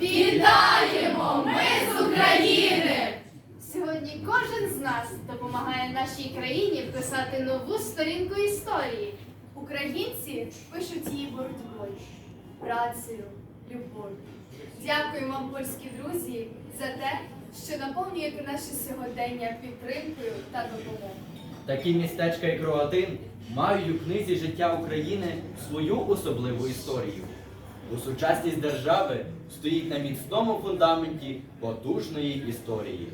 Вітаємо! Ми з України! Сьогодні кожен з нас допомагає нашій країні писати нову сторінку історії. Українці пишуть її боротьбою, працею, любов'ю. Дякую вам, польські друзі, за те, що наповнюєте наше сьогодення підтримкою та допомогою. Такі містечка, як Рогатин, мають у книзі життя України свою особливу історію. У сучасність держави стоїть на міцному фундаменті потужної історії.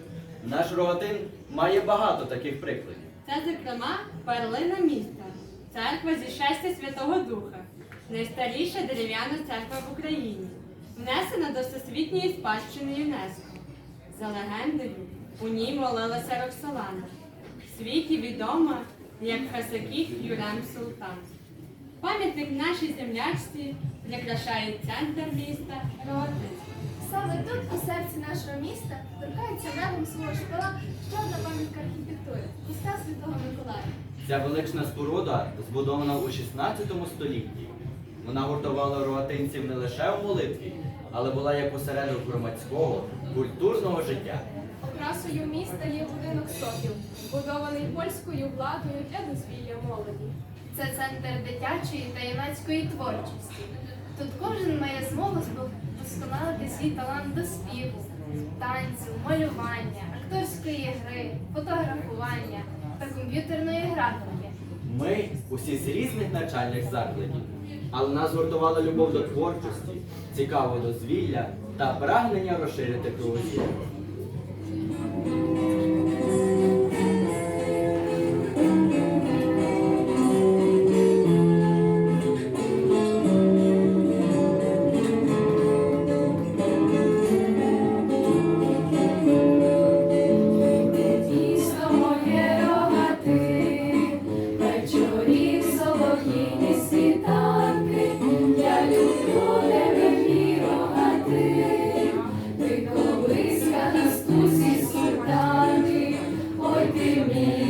Наш Рогатин має багато таких прикладів. Це, зокрема, перлина міста, церква зі щастя Святого Духа, найстаріша дерев'яна церква в Україні, внесена до Всесвітньої спадщини ЮНЕСКО. За легендою, у ній молилася Роксолана, в світі відома як Хасакіх Юрем Султан. Пам'ятник нашій землячці прикрашає центр міста Рогатин. Саме тут, у серці нашого міста, торкається небом свого шпила ще одна пам'ятка архітектури куста Святого Миколая. Ця велична споруда збудована у 16 столітті. Вона гуртувала рогатинців не лише у молитві, але була як осередок громадського, культурного життя. Окрасою міста є будинок Сокіл, збудований польською владою для дозвілля молоді. Це центр дитячої та юнацької творчості. Тут кожен має змогу досконалити свій талант до співу, танцю, малювання, акторської гри, фотографування та комп'ютерної графіки. Ми усі з різних навчальних закладів, але нас гуртувала любов до творчості, цікавого дозвілля та прагнення розширити кругозір. You.